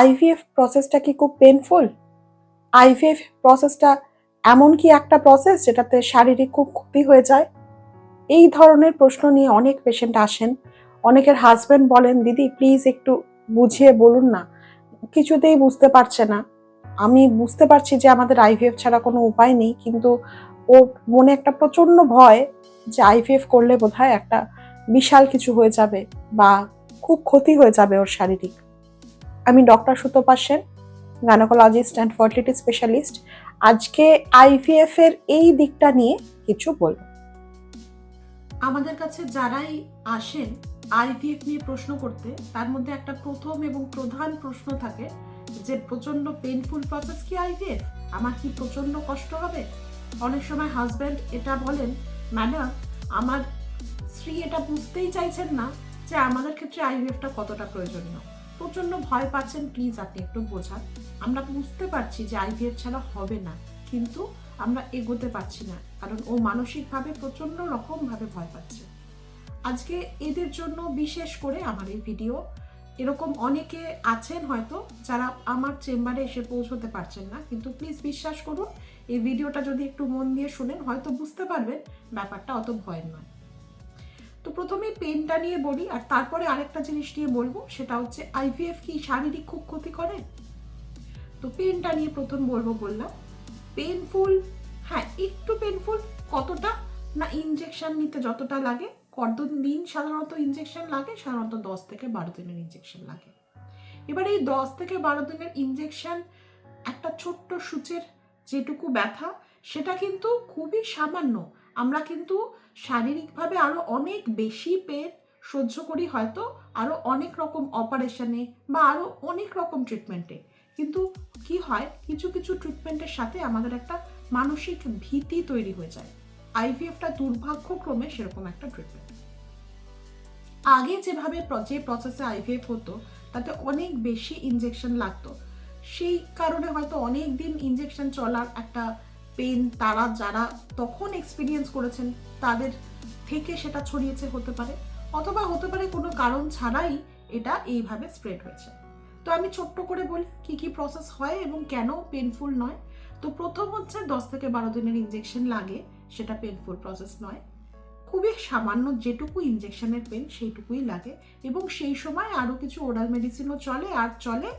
IVF প্রসেসটা কি খুব পেনফুল আইভিএফ প্রসেসটা এমন কি একটা প্রসেস যেটাতে শারীরিক খুব ক্ষতি হয়ে যায়? এই ধরনের প্রশ্ন নিয়ে অনেক পেশেন্ট আসেন। অনেকের হাজবেন্ড বলেন, দিদি প্লিজ একটু বুঝিয়ে বলুন না। কিছুতেই বুঝতে পারছে না। আমি বুঝতে পারছি যে আমাদের আইভিএফ ছাড়া কোনো উপায় নেই, কিন্তু ওর মনে একটা প্রচণ্ড ভয় যে আইভিএফ করলে বোধহয় একটা বিশাল কিছু হয়ে যাবে বা খুব ক্ষতি হয়ে যাবে ওর শারীরিক। আমি doctor Sutapa Sen gynaecologist and fertility specialist আজকে আইভিএফ এর এই দিকটা নিয়ে কিছু বলব। আমাদের কাছে যারাই আসেন আইভিএফ নিয়ে প্রশ্ন করতে, তার মধ্যে একটা প্রথম এবং প্রধান প্রশ্ন থাকে যে প্রচণ্ড পেনফুল প্রসেস কি আইভিএফ আমার কি প্রচণ্ড কষ্ট হবে? অনেক সময় হাজব্যান্ড এটা বলেন ম্যাডাম আমার স্ত্রী এটা বুঝতেই চাইছেন না যে আমাদের ক্ষেত্রে আইভিএফটা কতটা প্রয়োজনীয়। প্রচণ্ড ভয় পাচ্ছেন প্লিজ আপনি একটু বোঝান। আমরা বুঝতে পারছি যে আইভিএফ ছাড়া হবে না, কিন্তু আমরা এগোতে পারছি না, কারণ ও মানসিকভাবে প্রচণ্ড রকমভাবে ভয় পাচ্ছে। আজকে এদের জন্য বিশেষ করে আমার এই ভিডিও এরকম অনেকে আছেন হয়তো যারা আমার চেম্বারে এসে পৌঁছতে পারছেন না, কিন্তু প্লিজ বিশ্বাস করুন, এই ভিডিওটা যদি একটু মন দিয়ে শুনেন, হয়তো বুঝতে পারবেন ব্যাপারটা অত ভয়ের নয়। তো প্রথমে পেনটা নিয়ে বলি, আর তারপরে আরেকটা জিনিস নিয়ে বলব, সেটা হচ্ছে আইভিএফ কি শারীরিক খুব ক্ষতি করে? তো পেনটা নিয়ে প্রথম বলব বললাম পেনফুল হ্যাঁ একটু পেনফুল কতটা? না ইনজেকশন নিতে যতটা লাগে কতদিন সাধারণত ইনজেকশন লাগে, সাধারণত দশ থেকে বারো দিনের ইনজেকশন লাগে। এবার এই দশ থেকে বারো দিনের ইনজেকশন একটা ছোট্ট সূচের যেটুকু ব্যথা, সেটা কিন্তু খুবই সামান্য। আমরা কিন্তু শারীরিকভাবে আরও অনেক বেশি পেন সহ্য করি হয়তো আরও অনেক রকম অপারেশনে বা আরও অনেক রকম ট্রিটমেন্টে কিন্তু কি হয়, কিছু কিছু ট্রিটমেন্টের সাথে আমাদের একটা মানসিক ভীতি তৈরি হয়ে যায়। আইভিএফটা দুর্ভাগ্যক্রমে সেরকম একটা ট্রিটমেন্ট আগে যেভাবে যে প্রসেসে আইভিএফ হতো, তাতে অনেক বেশি ইনজেকশন লাগতো। সেই কারণে হয়তো অনেক দিন ইনজেকশন চলার একটা পেন, তারা যারা তখন এক্সপিরিয়েন্স করেছেন, তাদের থেকে সেটা ছড়িয়েছে হতে পারে, অথবা হতে পারে কোনো কারণ ছাড়াই এটা এইভাবে স্প্রেড হয়েছে। তো আমি ছোট্ট করে বলি কি কি প্রসেস হয় এবং কেন পেনফুল নয়। তো প্রথম হচ্ছে দশ থেকে বারো দিনের ইঞ্জেকশন লাগে, সেটা পেনফুল প্রসেস নয়। খুবই সামান্য যেটুকু ইঞ্জেকশনের পেন সেইটুকুই লাগে এবং সেই সময় আরও কিছু ওরাল মেডিসিনও চলে, আর চলে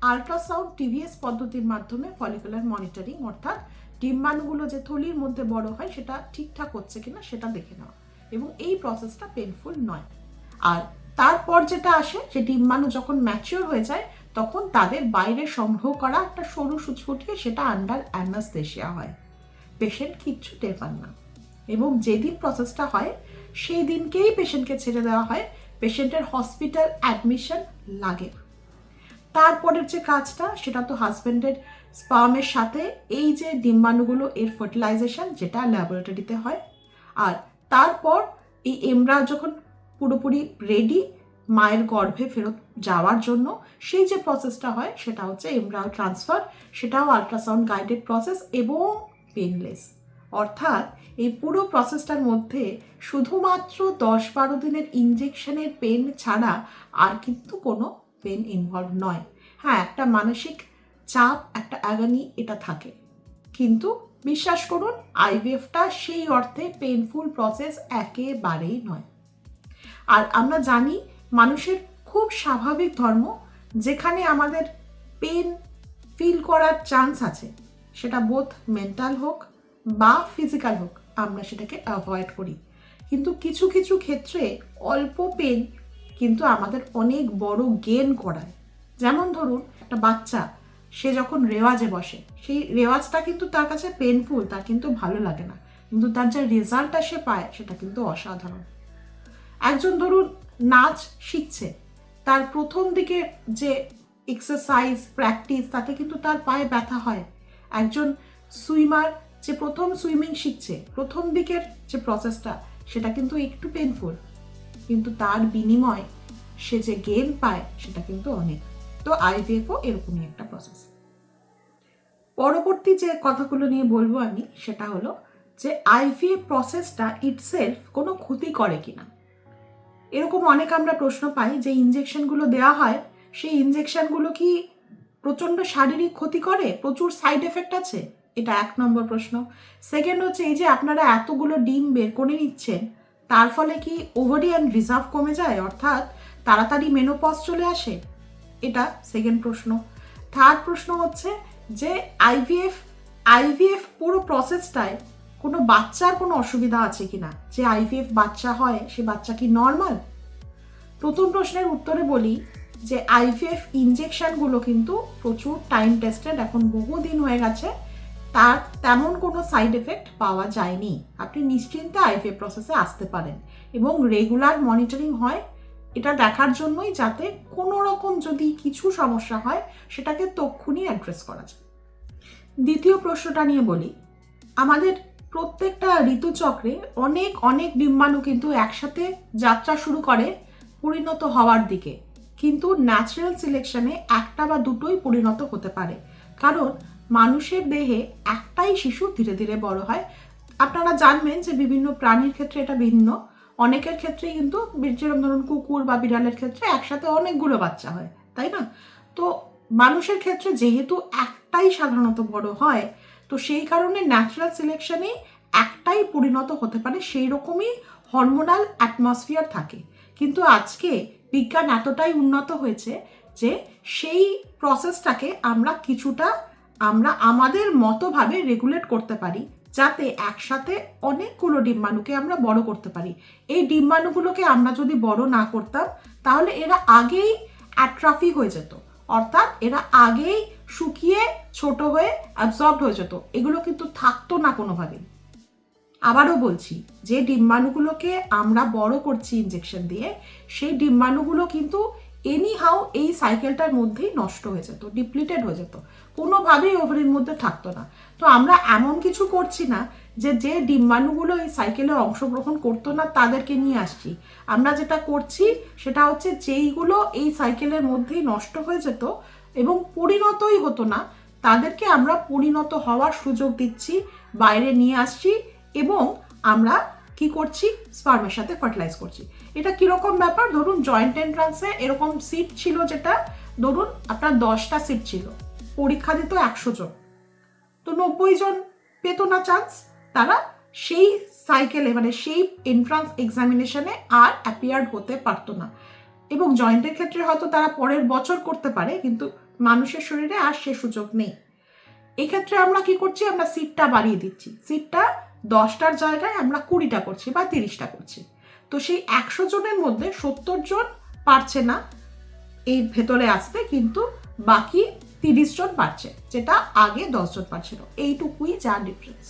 আলট্রাসাউন্ড টিভিএস পদ্ধতির মাধ্যমে ফলিকুলার মনিটরিং অর্থাৎ ডিম্বাণুগুলো যে থলির মধ্যে বড় হয়, সেটা ঠিকঠাক হচ্ছে কিনা সেটা দেখে নেওয়া। এবং এই প্রসেসটা পেনফুল নয়। আর তারপর যেটা আসে, যে ডিম্বাণু যখন ম্যাচিওর হয়ে যায়, তখন তাদের বাইরে সংগ্রহ করা একটা সরু সুচ ফুটিয়ে সেটা আন্ডার অ্যানাস্থেশিয়া হয়। পেশেন্ট কিচ্ছু টের পান না। এবং যেদিন প্রসেসটা হয়, সেই দিনকেই পেশেন্টকে ছেড়ে দেওয়া হয়। পেশেন্টের হসপিটাল অ্যাডমিশন লাগে। তারপরের যে কাজটা, সেটা তো হাজব্যান্ডের স্পামের সাথে, এই যে ডিম্বাণুগুলো, এর ফার্টিলাইজেশন যেটা ল্যাবরেটরিতে হয়। আর তারপর এই এমরা যখন পুরোপুরি রেডি মায়ের গর্ভে ফেরত যাওয়ার জন্য, সেই যে প্রসেসটা হয়, সেটা হচ্ছে এমব্রাও ট্রান্সফার সেটাও আলট্রাসাউন্ড গাইডেড প্রসেস এবং পেনলেস অর্থাৎ এই পুরো প্রসেসটার মধ্যে শুধুমাত্র দশ বারো দিনের ইনজেকশনের পেন ছাড়া আর কিন্তু কোনো পেন ইনভলভ নয়। হ্যাঁ একটা মানসিক চাপ, একটা অ্যাগানি এটা থাকে। কিন্তু বিশ্বাস করুন আইভিএফটা সেই অর্থে পেনফুল প্রসেস একেবারেই নয়। আর আমরা জানি মানুষের খুব স্বাভাবিক ধর্ম, যেখানে আমাদের পেন ফিল করার চান্স আছে। সেটা বোধ মেন্টাল হোক বা ফিজিক্যাল হোক, আমরা সেটাকে অ্যাভয়েড করি। কিন্তু কিছু কিছু ক্ষেত্রে অল্প পেন কিন্তু আমাদের অনেক বড় গেন করায়। যেমন ধরুন, একটা বাচ্চা, সে যখন রেওয়াজে বসে, সেই রেওয়াজটা কিন্তু তার কাছে পেনফুল তার কিন্তু ভালো লাগে না। কিন্তু তার যে রেজাল্টটা সে পায়, সেটা কিন্তু অসাধারণ। একজন ধরুন, নাচ শিখছে, তার প্রথম দিকে যে এক্সারসাইজ প্র্যাকটিস তাতে কিন্তু তার পায়ে ব্যথা হয়। একজন সুইমার যে প্রথম সুইমিং শিখছে, প্রথম দিকের যে প্রসেসটা সেটা কিন্তু একটু পেনফুল কিন্তু তার বিনিময় সে যে গেন পায়, সেটা কিন্তু অনেক। তো আইভিএফও এরকমই একটা প্রসেস পরবর্তী যে কথাগুলো নিয়ে বলব আমি, সেটা হলো যে আইভিএফ প্রসেসটা ইটসেলফ কোনো ক্ষতি করে কিনা। এরকম অনেক আমরা প্রশ্ন পাই যে ইনজেকশনগুলো দেওয়া হয়, সেই ইনজেকশনগুলো কি প্রচণ্ড শারীরিক ক্ষতি করে? প্রচুর সাইড এফেক্ট আছে? এটা এক নম্বর প্রশ্ন। সেকেন্ড হচ্ছে এই যে আপনারা এতগুলো ডিম বের করে নিচ্ছেন তার ফলে কি ওভারিয়ান রিজার্ভ কমে যায়? অর্থাৎ তাড়াতাড়ি মেনোপজ চলে আসে? এটা সেকেন্ড প্রশ্ন। থার্ড প্রশ্ন হচ্ছে যে আইভিএফ আইভিএফ পুরো প্রসেসটায় কোনো বাচ্চার কোনো অসুবিধা আছে কি না যে আইভিএফ বাচ্চা হয়, সে বাচ্চা কি নর্মাল প্রথম প্রশ্নের উত্তরে বলি যে আইভিএফ ইনজেকশনগুলো কিন্তু প্রচুর টাইম টেস্টেড এখন বহুদিন হয়ে গেছে। তার তেমন কোনো সাইড এফেক্ট পাওয়া যায়নি। আপনি নিশ্চিন্তে আইভিএফ প্রসেসে আসতে পারেন এবং রেগুলার মনিটরিং হয়। এটা দেখার জন্যই যাতে কোনো রকম যদি কিছু সমস্যা হয়, সেটাকে তক্ষুনি অ্যাড্রেস করা যায়। দ্বিতীয় প্রশ্নটা নিয়ে বলি। আমাদের প্রত্যেকটা ঋতুচক্রে অনেক অনেক ডিম্বাণু কিন্তু একসাথে যাত্রা শুরু করে পরিণত হওয়ার দিকে। কিন্তু ন্যাচারাল সিলেকশনে একটা বা দুটোই পরিণত হতে পারে। কারণ মানুষের দেহে একটাই শিশু ধীরে ধীরে বড় হয়। আপনারা জানবেন যে বিভিন্ন প্রাণীর ক্ষেত্রে এটা ভিন্ন। অনেকের ক্ষেত্রে কিন্তু যেরকম ধরুন কুকুর বা বিড়ালের ক্ষেত্রে একসাথে অনেকগুলো বাচ্চা হয়, তাই না? তো মানুষের ক্ষেত্রে যেহেতু একটাই সাধারণত বড় হয়, তো সেই কারণে ন্যাচারাল সিলেকশনে একটাই পরিণত হতে পারে, সেই রকমই হরমোনাল অ্যাটমসফিয়ার থাকে। কিন্তু আজকে বিজ্ঞান এতটাই উন্নত হয়েছে যে সেই প্রসেসটাকে আমরা কিছুটা আমরা আমাদের মতোভাবে রেগুলেট করতে পারি, যাতে একসাথে অনেকগুলো ডিম্বাণুকে আমরা বড় করতে পারি। এই ডিম্বাণুগুলোকে আমরা যদি বড় না করতাম, তাহলে এরা আগেই অ্যাট্রাফি হয়ে যেত। অর্থাৎ এরা আগেই শুকিয়ে ছোট হয়ে অ্যাবজর্বড হয়ে যেত। এগুলো কিন্তু থাকতো না কোনোভাবেই। আবারও বলছি, যে ডিম্বাণুগুলোকে আমরা বড় করছি ইঞ্জেকশন দিয়ে, সেই ডিম্বাণুগুলো কিন্তু এনি হাউ এই সাইকেলটার মধ্যেই নষ্ট হয়ে যেত ডিপ্লিটেড হয়ে যেত। কোনোভাবেই ওভারির মধ্যে থাকতো না। তো আমরা এমন কিছু করছি না যে যে ডিম্বাণুগুলো এই সাইকেলে অংশগ্রহণ করতো না, তাদেরকে নিয়ে আসছি। আমরা যেটা করছি, সেটা হচ্ছে যেইগুলো এই সাইকেলের মধ্যেই নষ্ট হয়ে যেত এবং পরিণতই হতো না, তাদেরকে আমরা পরিণত হওয়ার সুযোগ দিচ্ছি, বাইরে নিয়ে আসছি এবং আমরা কি করছি? স্পার্মের সাথে ফার্টিলাইজ করছি। এটা কীরকম ব্যাপার? ধরুন জয়েন্ট এন্ট্রান্সে এরকম সিট ছিল যেটা, ধরুন, আপনার দশটা সিট ছিল। পরীক্ষা দিত একশো জন। তো নব্বই জন পেত না চান্স তারা সেই সাইকেলে মানে সেই এন্ট্রান্স এক্সামিনেশনে আর অ্যাপিয়ার্ড হতে পারতো না। এবং জয়েন্টের ক্ষেত্রে হয়তো তারা পরের বছর করতে পারে, কিন্তু মানুষের শরীরে আর সে সুযোগ নেই। এক্ষেত্রে আমরা কি করছি? আমরা সিটটা বাড়িয়ে দিচ্ছি। সিটটা দশটার জায়গায় আমরা কুড়িটা করছি বা তিরিশটা করছি। তো সেই একশো জনের মধ্যে সত্তর জন পারছে না এই ভেতরে আসতে, কিন্তু বাকি তিরিশ জন পারছে, যেটা আগে দশজন পারছিল। এইটুকুই যা ডিফারেন্স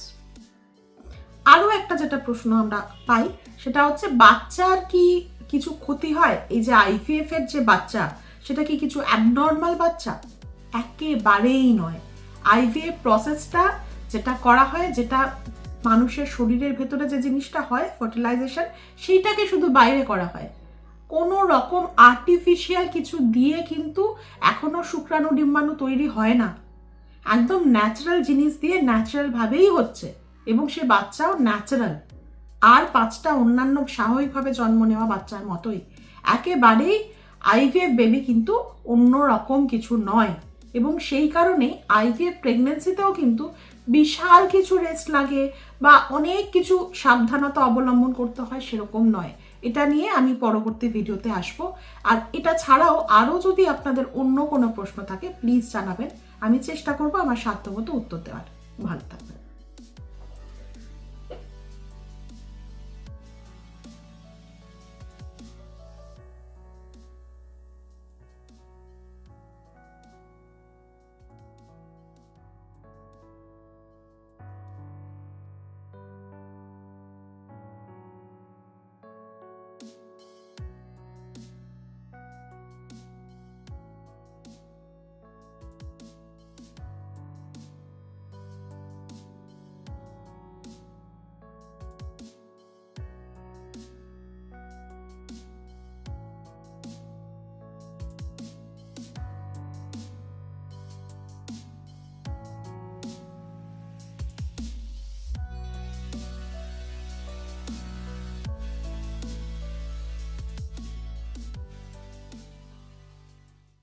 আরও একটা যেটা প্রশ্ন আমরা পাই, সেটা হচ্ছে বাচ্চার কি কিছু ক্ষতি হয়? এই যে আইভিএফ এর যে বাচ্চা, সেটা কি কিছু অ্যাবনর্মাল বাচ্চা? একেবারেই নয়। আইভিএফ প্রসেসটা যেটা করা হয়, যেটা মানুষের শরীরের ভেতরে যে জিনিসটা হয় ফার্টিলাইজেশন সেইটাকে শুধু বাইরে করা হয়। কোনো রকম আর্টিফিশিয়াল কিছু দিয়ে কিন্তু এখনও শুক্রাণু, ডিম্বাণু তৈরি হয় না। একদম ন্যাচারাল জিনিস দিয়ে ন্যাচারালভাবেই হচ্ছে এবং সে বাচ্চাও ন্যাচারাল আর পাঁচটা অন্যান্য স্বাভাবিকভাবে জন্ম নেওয়া বাচ্চার মতোই। একেবারেই আইভিএফ বেবি কিন্তু অন্য রকম কিছু নয় এবং সেই কারণে আইভিএফ প্রেগনেন্সিতেও কিন্তু বিশাল কিছু রেস্ট লাগে বা অনেক কিছু সাবধানতা অবলম্বন করতে হয় সেরকম নয়। এটা নিয়ে আমি পরবর্তী ভিডিওতে আসব। আর এটা ছাড়াও আরও যদি আপনাদের অন্য কোনো প্রশ্ন থাকে প্লিজ জানাবেন। আমি চেষ্টা করব আমার সাধ্যমতো উত্তর দেওয়ার। ভালো থাকবেন।